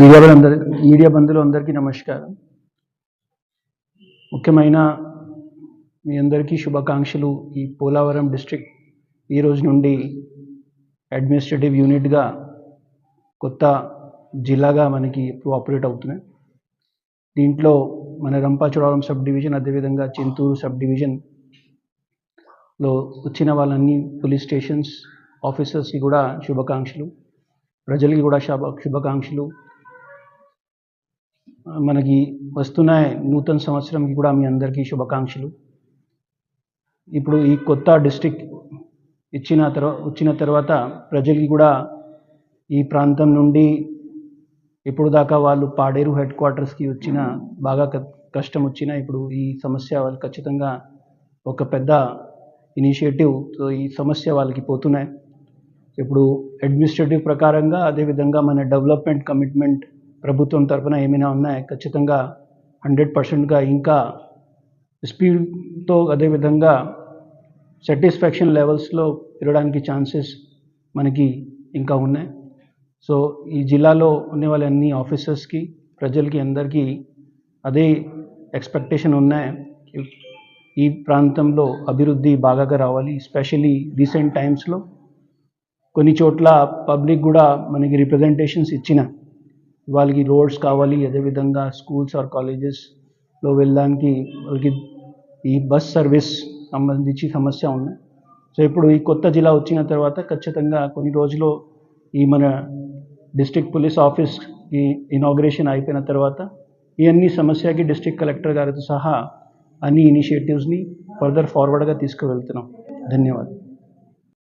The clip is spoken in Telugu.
మీడియా బంధు మీడియా బంధువులు అందరికీ నమస్కారం. ముఖ్యమైన మీ అందరికీ శుభాకాంక్షలు. ఈ పోలవరం డిస్ట్రిక్ట్ ఈ రోజు నుండి అడ్మినిస్ట్రేటివ్ యూనిట్గా కొత్త జిల్లాగా మనకి ఇప్పుడు ఆపరేట్ అవుతున్నాయి. దీంట్లో మన రంపాచోడవరం సబ్ డివిజన్ అదేవిధంగా చింతూరు సబ్ డివిజన్లో వచ్చిన వాళ్ళన్ని పోలీస్ స్టేషన్స్ ఆఫీసర్స్కి కూడా శుభాకాంక్షలు. ప్రజలకి కూడా శుభ శుభాకాంక్షలు. మనకి వస్తున్న నూతన సంవత్సరంకి కూడా మీ అందరికీ శుభాకాంక్షలు. ఇప్పుడు ఈ కొత్త డిస్టిక్ ఇచ్చిన తర్వా వచ్చిన తర్వాత ప్రజలకి కూడా ఈ ప్రాంతం నుండి ఇప్పుడు దాకా వాళ్ళు పాడేరు హెడ్ క్వార్టర్స్కి వచ్చిన బాగా క- కష్టం వచ్చిన ఇప్పుడు ఈ సమస్య వాళ్ళు ఖచ్చితంగా ఒక పెద్ద ఇనిషియేటివ్తో ఈ సమస్య వాళ్ళకి పోతున్నాయి. ఇప్పుడు అడ్మినిస్ట్రేటివ్ ప్రకారంగా అదేవిధంగా మన డెవలప్మెంట్ కమిట్మెంట్ ప్రభుత్వం తరఫున ఏమైనా ఉన్నాయి ఖచ్చితంగా హండ్రెడ్ పర్సెంట్గా ఇంకా స్పీడ్తో అదేవిధంగా సాటిస్ఫాక్షన్ లెవెల్స్లో పెరగడానికి ఛాన్సెస్ మనకి ఇంకా ఉన్నాయి. సో ఈ జిల్లాలో ఉన్న వాళ్ళ అన్ని ఆఫీసర్స్కి ప్రజలకి అందరికీ అదే ఎక్స్పెక్టేషన్ ఉన్నాయి. ఈ ప్రాంతంలో అభివృద్ధి బాగా రావాలి. ఎస్పెషలీ రీసెంట్ టైమ్స్లో కొన్ని చోట్ల పబ్లిక్ కూడా మనకి రిప్రజెంటేషన్స్ ఇచ్చిన. వాళ్ళకి రోడ్స్ కావాలి అదేవిధంగా స్కూల్స్ ఆర్ కాలేజెస్లో వెళ్ళడానికి వాళ్ళకి ఈ బస్ సర్వీస్ సంబంధించి సమస్య ఉంది. సో ఇప్పుడు ఈ కొత్త జిల్లా వచ్చిన తర్వాత ఖచ్చితంగా కొన్ని రోజులు ఈ మన డిస్ట్రిక్ట్ పోలీస్ ఆఫీస్కి ఇనాగ్రేషన్ అయిపోయిన తర్వాత ఈ అన్ని సమస్యకి డిస్ట్రిక్ట్ కలెక్టర్ గారితో సహా అన్ని ఇనిషియేటివ్స్ని ఫర్దర్ ఫార్వర్డ్గా తీసుకువెళ్తున్నాం. ధన్యవాదాలు.